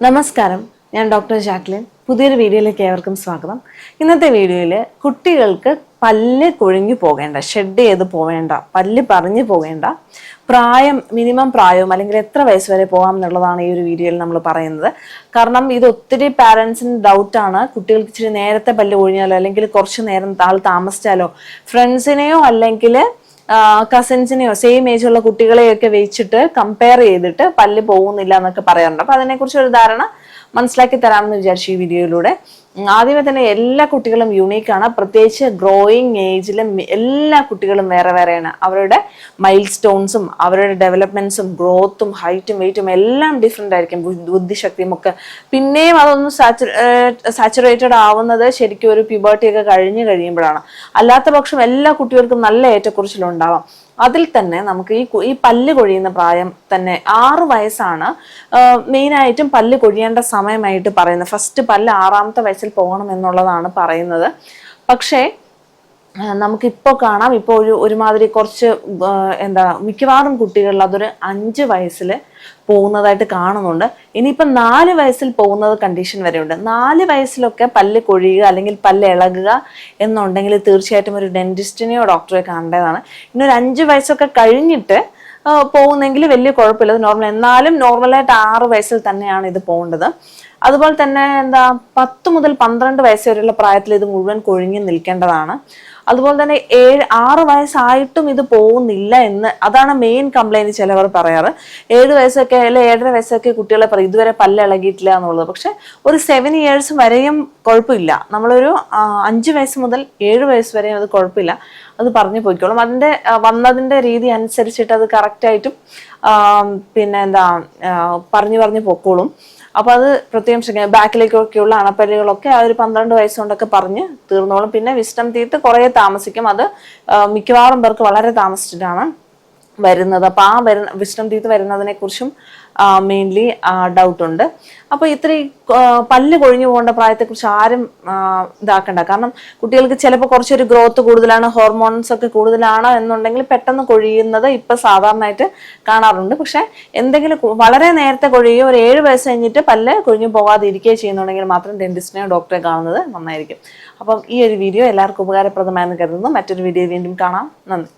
നമസ്കാരം. ഞാൻ doctor Jacqueline. പുതിയൊരു വീഡിയോയിലേക്ക് ഏവർക്കും സ്വാഗതം. ഇന്നത്തെ വീഡിയോയിൽ കുട്ടികൾക്ക് പല്ല് കൊഴിഞ്ഞു പോകേണ്ട ഷെഡ് ചെയ്ത് പോവേണ്ട പല്ല് പറഞ്ഞു പോകേണ്ട പ്രായം മിനിമം പ്രായവും അല്ലെങ്കിൽ എത്ര വയസ്സ് വരെ പോകാം എന്നുള്ളതാണ് ഈ ഒരു വീഡിയോയിൽ നമ്മൾ പറയുന്നത്. കാരണം ഇത് ഒത്തിരി പാരൻസിന് ഡൗട്ടാണ് കുട്ടികൾക്ക് ഇച്ചിരി നേരത്തെ പല്ല് കൊഴിഞ്ഞാലോ അല്ലെങ്കിൽ കുറച്ച് നേരം ആൾ താമസിച്ചാലോ ഫ്രണ്ട്സിനെയോ അല്ലെങ്കിൽ കസിൻസിനെയോ സെയിം ഏജ് ഉള്ള കുട്ടികളെയൊക്കെ വെച്ചിട്ട് കമ്പയർ ചെയ്തിട്ട് പല്ല് പോകുന്നില്ല എന്നൊക്കെ പറയാറുണ്ട്. അപ്പൊ അതിനെക്കുറിച്ച് ഒരു ധാരണ മനസ്സിലാക്കി തരാമെന്ന് വിചാരിച്ചു ഈ വീഡിയോയിലൂടെ. ആദ്യമേ തന്നെ എല്ലാ കുട്ടികളും യുണീക്കാണ് പ്രത്യേകിച്ച് ഗ്രോയിങ് ഏജിലും എല്ലാ കുട്ടികളും വേറെ വേറെയാണ്. അവരുടെ മൈൽ സ്റ്റോൺസും അവരുടെ ഡെവലപ്മെന്റ്സും ഗ്രോത്തും ഹൈറ്റും വെയിറ്റും എല്ലാം ഡിഫറെന്റ് ആയിരിക്കും. ബുദ്ധി- ബുദ്ധിശക്തിയും ഒക്കെ പിന്നെയും അതൊന്ന് സാച്ചുറേറ്റഡ് ആവുന്നത് ശരിക്കും ഒരു പ്യൂബർട്ടി ഒക്കെ കഴിഞ്ഞ് കഴിയുമ്പോഴാണ്. അല്ലാത്ത പക്ഷം എല്ലാ കുട്ടികൾക്കും നല്ല ഏറ്റക്കുറിച്ചിലുണ്ടാവാം. അതിൽ തന്നെ നമുക്ക് ഈ ഈ പല്ല് കൊഴിയുന്ന പ്രായം തന്നെ ആറ് വയസ്സാണ്. മെയിനായിട്ടും പല്ല് കൊഴിയേണ്ട സമയമായിട്ട് പറയുന്നത്. ഫസ്റ്റ് പല്ല് ആറാമത്തെ വയസ്സിൽ പോകണം എന്നുള്ളതാണ് പറയുന്നത്. പക്ഷേ നമുക്കിപ്പോൾ കാണാം. ഇപ്പോൾ ഒരു ഒരുമാതിരി കുറച്ച് എന്താ മിക്കവാറും കുട്ടികളിൽ അതൊരു അഞ്ച് വയസ്സിൽ പോകുന്നതായിട്ട് കാണുന്നുണ്ട്. ഇനിയിപ്പം നാല് വയസ്സിൽ പോകുന്നത് കണ്ടീഷൻ വരെയുണ്ട് നാല് വയസ്സിലൊക്കെ പല്ല് കൊഴിയുക അല്ലെങ്കിൽ പല്ല് ഇളകുക എന്നുണ്ടെങ്കിൽ തീർച്ചയായിട്ടും ഒരു ഡെന്റിസ്റ്റിനെയോ ഡോക്ടറെ കാണേണ്ടതാണ്. ഇനി ഒരു അഞ്ച് വയസ്സൊക്കെ കഴിഞ്ഞിട്ട് പോകുന്നെങ്കിൽ വലിയ കുഴപ്പമില്ല. അത് നോർമൽ എന്നാലും നോർമലായിട്ട് ആറ് വയസ്സിൽ തന്നെയാണ് ഇത് പോകേണ്ടത്. അതുപോലെ തന്നെ എന്താ പത്ത് മുതൽ പന്ത്രണ്ട് വയസ്സ് വരെയുള്ള പ്രായത്തിൽ ഇത് മുഴുവൻ കൊഴിഞ്ഞു നിൽക്കേണ്ടതാണ്. അതുപോലെ തന്നെ ഏഴ് ആറ് വയസ്സായിട്ടും ഇത് പോകുന്നില്ല എന്ന് അതാണ് മെയിൻ കംപ്ലൈന്റ് ചിലവർ പറയാറ്. ഏഴ് വയസ്സൊക്കെ അല്ലെ ഏഴര വയസ്സൊക്കെ കുട്ടികളെ പറയും ഇതുവരെ പല്ല് ഇളകിയിട്ടില്ല എന്നുള്ളത്. പക്ഷെ ഒരു സെവൻ ഇയേഴ്സ് വരെയും കുഴപ്പമില്ല. നമ്മളൊരു അഞ്ച് വയസ്സ് മുതൽ ഏഴ് വയസ്സ് വരെയും അത് കുഴപ്പമില്ല. അത് പറഞ്ഞു പോയിക്കോളും. അതിന്റെ വന്നതിന്റെ രീതി അനുസരിച്ചിട്ട് അത് കറക്റ്റായിട്ടും പിന്നെ എന്താ പറഞ്ഞു പറഞ്ഞു പൊക്കോളും. അപ്പൊ അത് പ്രത്യേകം ശ്രദ്ധിക്കുക ബാക്കിലേക്കൊക്കെയുള്ള അണപ്പല്ലുകളൊക്കെ ആ ഒരു പന്ത്രണ്ട് വയസ്സുകൊണ്ടൊക്കെ പറഞ്ഞ് തീർന്നോളും. പിന്നെ വിസ്റ്റം തീർത്ത് കുറേ താമസിക്കും. അത് മിക്കവാറും പേർക്ക് വളരെ താമസിച്ചിട്ടാണ് വരുന്നത്. അപ്പൊ ആ വരുന്ന വിസ്റ്റം തീർത്ത് വരുന്നതിനെ കുറിച്ചും മെയിൻലി ഡൗട്ട് ഉണ്ട്. അപ്പൊ ഇത്രയും പല്ല് കൊഴിഞ്ഞു പോകേണ്ട പ്രായത്തെക്കുറിച്ച് ആരും ഇതാക്കണ്ട. കാരണം കുട്ടികൾക്ക് ചിലപ്പോൾ കുറച്ചൊരു ഗ്രോത്ത് കൂടുതലാണ് ഹോർമോൺസ് ഒക്കെ കൂടുതലാണ് എന്നുണ്ടെങ്കിൽ പെട്ടെന്ന് കൊഴിയുന്നത് ഇപ്പൊ സാധാരണയായിട്ട് കാണാറുണ്ട്. പക്ഷെ എന്തെങ്കിലും വളരെ നേരത്തെ കൊഴിയുകയോ ഒരു ഏഴ് വയസ്സ് കഴിഞ്ഞിട്ട് പല്ല് കൊഴിഞ്ഞു പോകാതെ ഇരിക്കുകയോ ചെയ്യുന്നുണ്ടെങ്കിൽ മാത്രം ഡെന്റിസ്റ്റിനെയോ ഡോക്ടറെ കാണുന്നത് നന്നായിരിക്കും. അപ്പം ഈ ഒരു വീഡിയോ എല്ലാവർക്കും ഉപകാരപ്രദമായെന്ന് കരുതുന്നു. മറ്റൊരു വീഡിയോ വീണ്ടും കാണാം. നന്ദി.